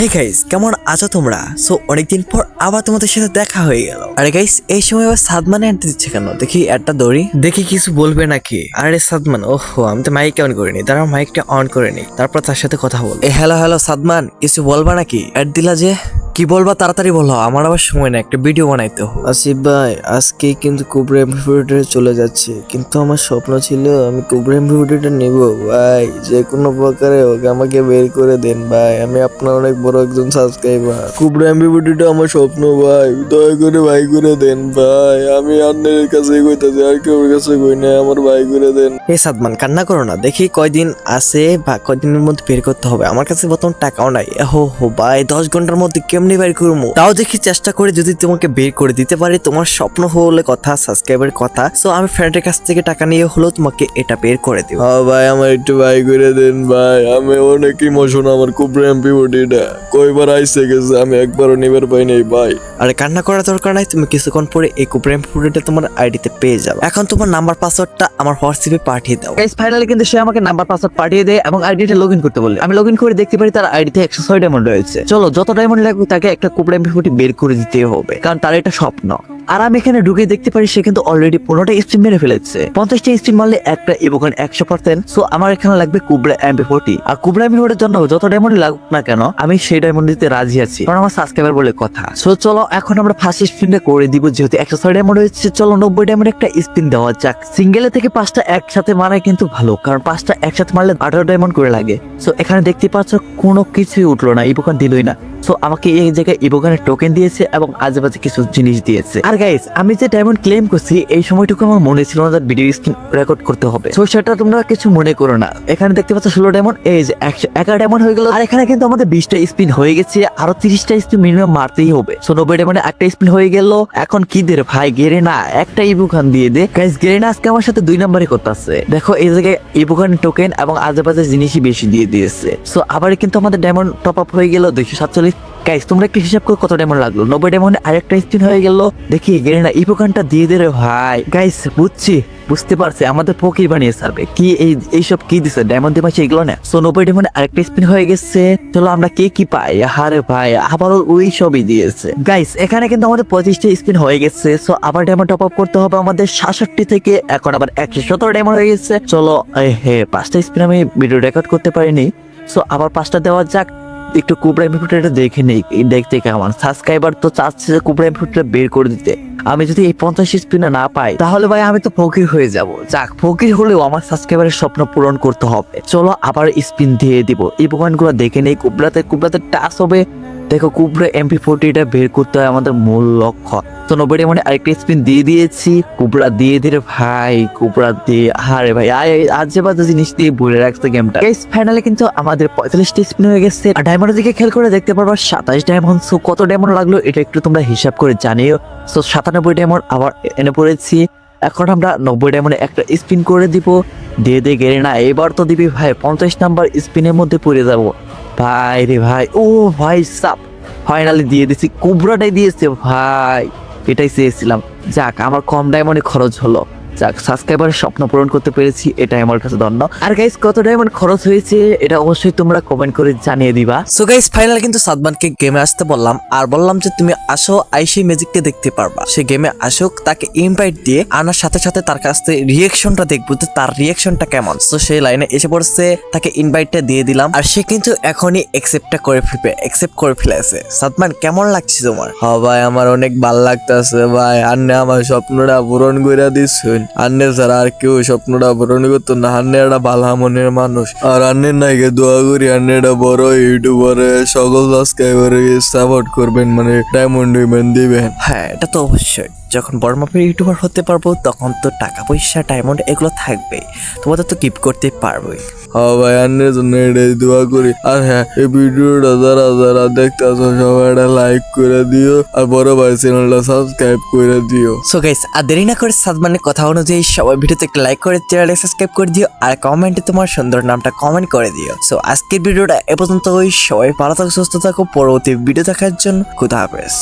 Hey guys কেমন আছো তোমরা? সো অনেকদিন পর আবার তোমাদের সাথে দেখা হয়ে গেল। আরে গাইস এই সময় আবার সাদমানে আনতে দিচ্ছে কেন? দেখি একটা দড়ি দেখি কিছু বলবে নাকি? আরে সাদমান, ওহো, আমি তো মাইক অন করিনি। তারা মাইকটা অন করে নি তারপর তার সাথে কথা বল। এ হ্যালো হ্যালো সাদমান, কিছু বলবা নাকি? অ্যাড দিলা যে। কি বলবা তাড়াতাড়ি বলো আমার আবার সময় না একটা ভিডিও বানাইতে হবে। আসিফ ভাই আজকে কিন্তু কুবরা এমভিডিওটা চলে যাচ্ছে কিন্তু আমার স্বপ্ন ছিল আমি কুবরা এমভিডিওটা নিব। ভাই যে কোনো প্রকারে ওকে আমাকে বের করে দেন ভাই আমি আপনার অনেক বড় একজন সাবস্ক্রাইবার কুবরা এমভিডিওটা আমার স্বপ্ন ভাই দয়া করে ভাই করে দেন ভাই আমি আন্নের কাছে কইতাছি আর কেউ কাছে কই না আমার ভাই করে দেন। এ সাদমান কান্না করো না দেখি কয়দিন আছে বা কয়দিনের মধ্যে বের করতে হবে। আমার কাছে বর্তমান টাকাও নাই। হো হো ভাই দশ ঘণ্টার মধ্যে কেমনি বের করব তাও দেখি চেষ্টা করে যদি তোমাকে বের করে দিতে পারি তোমার স্বপ্ন হলে কথা সাবস্ক্রাইবের কথা। সো আমি ফ্রেন্ডের কাছ থেকে টাকা নিয়ে হলেও তোমাকে এটা বের করে দিব। হ্যাঁ ভাই আমার একটু ভাই করে দেন ভাই। আমি অনেক ইমোশন আমার খুব র্যাম্পি বডিটা কয়বার আইসে গেছে আমি একবারও নিবার পাই নাই ভাই। আরে কান্না করার দরকার নাই তুমি কিছুক্ষণ পরে এই কুপ্রেম ফুডিটা তোমার আইডিতে পেয়ে যাবে। এখন তোমার নাম্বার পাসওয়ার্ডটা আমার হোয়াটসঅ্যাপে পাঠিয়ে দাও। গাইস ফাইনালি কিন্তু সে আমাকে নাম্বার পাসওয়ার্ড পাঠিয়ে দেয় এবং আইডিটা লগ ইন করতে বলে আমি লগ ইন করে দেখতে পারি তার আইডিতে একশো ছয় ডায়মন্ড রয়েছে। চলো যত ডায়মন্ড লাগবে তাকে একটা কুপড়া এমপিফোর্টি বের করে দিতে হবে, কারণ তার এটা স্বপ্ন। আর আমি এখানে ঢুকে দেখতে পারি সে কিন্তু অলরেডি পনেরোটা স্পিন মেরে ফেলেছে। পঞ্চাশটা স্পিন মারলে একটা ইবোকান একশো পার্সেন্ট সো আমার এখানে লাগবে কুবরা এমপি ফোর্টি আর কুবরা এমপি ফোর্টির জন্য যত ডায়মন্ড লাগুক না কেন, আমি সেই ডায়মন্ড দিতে রাজি আছি। কারণ আমার সাবস্ক্রাইবার বলে কথা। সো চলো, এখন আমরা ফার্স্ট স্পিনটা করে দিব, যেহেতু একশো ছয় ডায়মন্ড হয়েছে, চলো নব্বই ডায়মন্ড একটা স্পিন দেওয়া যাক। সিঙ্গেলে থেকে পাঁচটা একসাথে মারাই কিন্তু ভালো, কারণ পাঁচটা একসাথে মারলে আঠারো ডায়মন্ড করে লাগে। সো এখানে দেখতে পাচ্ছ কোনো কিছুই উঠল না ইবোকান দিলই না। সো আমাকে এই জায়গায় ইবোকানের টোকেন দিয়েছে এবং আজেবাজে কিছু জিনিস দিয়েছে। আর গাইস আমি যে ডায়মন্ড ক্লেম করছি, এই সময়টুকু আমার মনে ছিল না ভিডিও স্ক্রিন রেকর্ড করতে হবে। সো সেটা তোমরা কিছু মনে করো না। এখানে দেখতে পাচ্ছ ষোলো ডায়মন্ড এই যে একশো এগারো ডায়মন্ড হয়ে গেল। আর এখানে কিন্তু আমাদের বিশটা স্পিন হয়ে গেছে, আরও তিরিশটা স্পিন মিনিমাম মারতেই হবে। সো নব্বই ডায়মন্ডে একটা স্পিন হয়ে গেল। এখন কি দে ভাই গেরে না একটা ইবুখান দিয়ে দে। গাইস গেরে না আজকে আমার সাথে দুই নম্বরে করতেছে। দেখো, এই জায়গায় ইবুখান টোকেন এবং আজেবাজে জিনিসই বেশি দিয়ে দিয়েছে। সো আবার কিন্তু আমাদের ডায়মন্ড টপ আপ হয়ে গেল দুইশো সাতচল্লিশ গাইস তোমরা একটু হিসাব করো কত ডায়মন্ড লাগল? নব্বই ডায়মন্ড আরেকটা স্পিন হয়ে গেল। দেখি, গেরিনা ইপোকানটা দিয়ে দে রে ভাই। গাইস বুঝছি, বুঝতে পারছি, আমাদের ফকির বানিয়ে সারবে কি এই, এইসব কি দিছে? ডায়মন্ড দিয়ে পাইছে এগুলো না? সো নব্বই ডায়মন্ড আরেকটা স্পিন হয়ে গেছে। চলো আমরা কে কি পাই? হারে ভাই আবারও ওই সবই দিয়েছে। গাইস এখানে কিন্তু আমাদের পঁচিশটা স্পিন হয়ে গেছে। সো আবার ডায়মন্ড টপ আপ করতে হবে আমাদের সাতষট্টি থেকে। এখন আবার একশো সতেরো ডায়মন্ড হয়ে গেছে। চলো হে, পাঁচটা স্পিন আমি ভিডিও রেকর্ড করতে পারিনি। সো আবার পাঁচটা দেওয়া যাক। একটু কুবরা এমপিফুটটা দেখে নেই দেখতে কেমন? সাবস্ক্রাইবার তো চাচ্ছে যে কুবরা ফুটটা বের করে দিতে। আমি যদি এই পঞ্চাশ স্পিনে না পাই, তাহলে ভাই আমি তো ফকির হয়ে যাব। যাক, ফকির হলেও আমার সাবস্ক্রাইবারের স্বপ্ন পূরণ করতে হবে। চলো আবার স্পিন দিয়ে দিব। এই গুলো দেখে নেই কুবরাতে কুবরাতে টাচ হবে। দেখো কুবরা এমপি ফোর্টিটা বের করতে হয় আমাদের মূল লক্ষ্য। তো নব্বই মানে আরেকটা স্পিন দিয়ে দিয়েছি। কুবরা দিয়ে দিয়ে ভাই, কুবরা দিয়ে আরে ভাই আজ বাজে জিনিস দিয়ে বলে রাখছে গেমটা গাইস ফাইনালি কিন্তু আমাদের পঁয়তাল্লিশটা স্পিন হয়ে গেছে। আর ডায়মন্ডের দিকে খেয়াল করে দেখতে পারবা সাতাশ ডায়মন্ড সো কত ডায়মন্ড লাগল এটা একটু তোমরা হিসাব করে জানিও। সো সাতানব্বই ডায়মন্ড আবার এনে পড়েছি। এখন আমরা নব্বই ডায়মন্ডে একটা স্পিন করে দিব। দিয়ে দিয়ে গেলে না, এবার তো দিবি ভাই, পঞ্চাশ নাম্বার স্পিনের মধ্যে পড়ে যাব। ভাই রে ভাই, ও ভাই, সাপ। ফাইনালি দিয়ে দিছি, কুবরাটাই দিয়েছে ভাই। এটাই চেয়েছিলাম। যাক আমার কম ডায়মন্ডে খরচ হলো। যাক সাবস্ক্রাইবারের স্বপ্ন পূরণ করতে পেরেছি এটাই আমার কাছে ধন্য। আর গাইস কত ডায়মন্ড খরচ হয়েছে এটা অবশ্যই তোমরা কমেন্ট করে জানিয়ে দিবা। সো গাইস ফাইনাল কিন্তু সাদমানকে গেমে আসতে বললাম আর বললাম যে তুমি আসো আইসি ম্যাজিককে দেখতে পারবা। সে গেমে আসুক তাকে ইনভাইট দিয়ে আনার সাথে সাথে তার কাছ থেকে রিয়েকশনটা দেখব যে তার রিয়েকশনটা কেমন। সো সেই লাইনে এসে পড়ছে তাকে ইনভাইটটা দিয়ে দিলাম আর সে কিন্তু এখনই অ্যাকসেপ্টটা করে ফেলবে অ্যাকসেপ্ট করে ফেলেছে। সাদমান কেমন লাগছে তোমার? হ ভাই আমার অনেক ভালো লাগতেছে ভাই আন্নে আমার স্বপ্নটা পূরণ করে দিচ্ছুন। আন্নে ছাড়া আর কেউ স্বপ্নটা পূরণ করতো না, আন্নে একটা ভালা মনের মানুষ। আর আন্নের নাইকে দোয়া করি, আন্নে একটা বড় ইউটিউবারে সকল সাবস্ক্রাইবার সাপোর্ট করবেন মানে ডায়মন্ড দিবেন। হ্যাঁ এটা তো অবশ্যই। যখন বড় মাপের ইউটিউবার হতে পারব তখন তো টাকা পয়সা ডায়মন্ড এগুলো থাকবেই তোমাদের তো কিপ করতে পারবোই। হ্যাঁ ভাই আন্নের জন্য এটাই দোয়া করি। আর হ্যাঁ এই ভিডিওটা যারা যারা দেখতে আসো সবাই একটা লাইক করে দিও আর বড় ভাই চ্যানেলটা সাবস্ক্রাইব করে দিও। সো গাইস আর দেরি না করে সাদমানের কথা অনুযায়ী সবাই ভিডিওতে লাইক করে চ্যানেলটা সাবস্ক্রাইব করে দিও আর কমেন্টে তোমার সুন্দর নামটা কমেন্ট করে দিও। সো আজকের ভিডিওটা এ পর্যন্ত ওই সবাই ভালো থাকো সুস্থ থাকো। পরবর্তী ভিডিও দেখার জন্য খুদা হাফেজ।